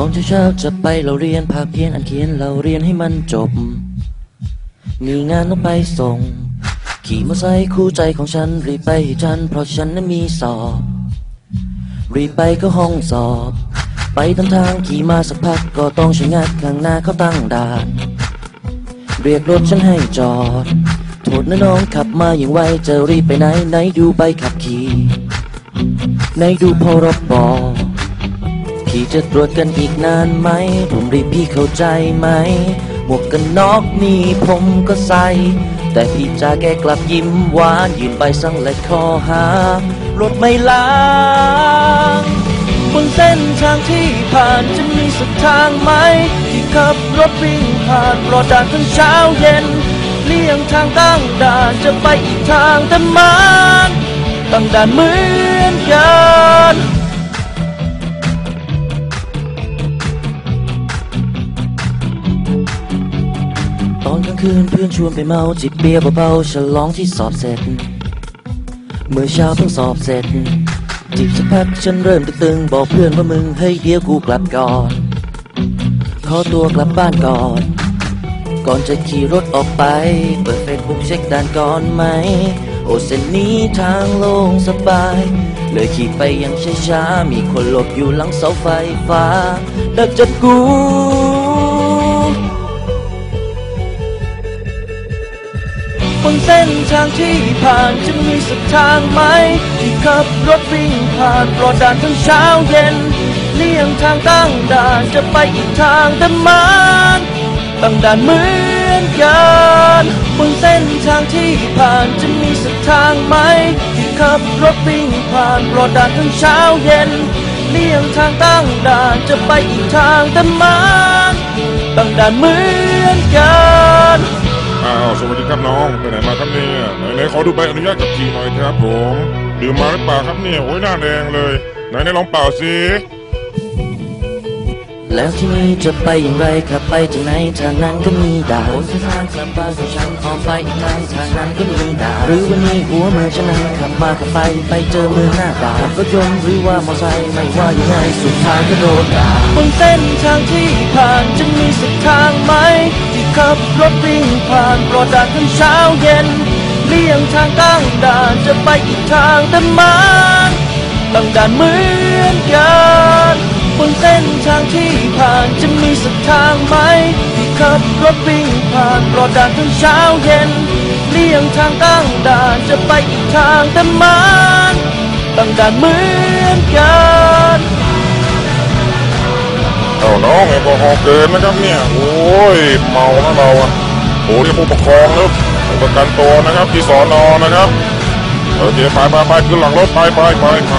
อนเช้าๆจะไปเราเรียนภาคเพียนอันเขียนเราเรียนให้มันจบ มีงานต้องไปส่ง ขี่มอเตอร์ไซค์คู่ใจของฉันรีบไปให้ทันเพราะฉันนั้นมีสอบ รีบไปก็ห้องสอบ ไปตามทางขี่มาสักพักก็ต้องชะงักข้างหน้าเขาตั้งด่าน เรียกรถฉันให้จอด โทษนะน้องขับมาอย่างไวจะรีบไปไหนไหนดูใบขับขี่ ไหนดูพรบ พี่จะตรวจกันอีกนานไหม ผมรีบพี่เข้าใจไหม หมวกกันน็อกนี่ผมก็ใส่ แต่พี่จะแกกลับยิ้มหวานยืนไปสั่งและคอหารถไม่ล้างบนเส้นทางที่ผ่านจะมีสักทางไหม ที่ขับรถวิ่งผ่านรอด่านทั้งเช้าเย็น เลี่ยงทางตั้งด่านจะไปอีกทางแต่มันตั้งด่านเหมือนกัน อนกลางคืนเพื่อนชวนไปเมาจิบเบียร์เบาๆฉลองที่สอบเสร็จ เมื่อเช้าเพิ่งสอบเสร็จ จิบสักพักฉันเริ่มตึงๆบอกเพื่อนว่ามึงเฮ้ยเดี๋ยวกูกลับก่อน ขอตัวกลับบ้านก่อน ก่อนจะขี่รถออกไป เปิดเฟซบุ๊กเช็คด่านก่อนไหม โอเส้นนี้ทางโล่งสบายเลยขี่ไปอยังช้าๆมีคนหลบอยู่หลังเสาไฟฟ้าดักจับกู บนเส้นทางที่ผ่านจะมีสักทางไหม ที่ขับรถวิ่งผ่านรอด่านทั้งเช้าเย็นเลี่ยงทางตั้งด่านจะไปอีกทางแต่มันตั้งด่านเหมือนกันบนเส้นทางที่ผ่านจะมีสักทางไหม ที่ขับรถวิ่งผ่านรอด่านทั้งเช้าเย็นเลี่ยงทางตั้งด่านจะไปอีกทางแต่มันตั้งด่านเหมือนกัน ครับน้องไปไหนมาครับเนี่ยไหนไหนขอดูใบอนุญาตขับขี่หน่อยครับผมดื่มมาหรือเปล่าครับเนี่ยโอ้ยหน้าแดงเลย ไหนไหนลองเป่าสิแล้วที่นี่จะไปอย่างไรขับไปจากไหนทางนั้นก็มีด่านบนเส้นทางกลับบ้านของฉันออกไปอีกทางทางนั้นก็มีด่านหรือวันนี้หัวเมืองฉันนั้นขับมาขับไปไปเจอเมืองหน้าด่านรถยนต์หรือว่ามอเตอร์ไซค์ไม่ว่ายังไงสุดท้ายก็โดนด่าบนเส้นทางที่ผ่านจะ ขับรถวิ่งผ่านรอด่านทั้งเช้าเย็นเลี่ยงทางตั้งด่านจะไปอีกทางแต่มันตั้งด่านเหมือนกันบนเส้นทางที่ผ่านจะมีสักทางไหมที่ขับรถวิ่งผ่านรอด่านทั้งเช้าเย็นเลี่ยงทางตั้งด่านจะไปอีกทางแต่มันตั้งด่านเหมือนกัน เอาน้องแอลกอฮอล์เกินนะครับเนี่ย โอ้ยเมาแล้วเราอะโอ้ยผู้ปกครองครับประกันตัวนะครับที่สอนอนะครับเอเคไปไปไปขึ้นหลังรถไปไปไปไป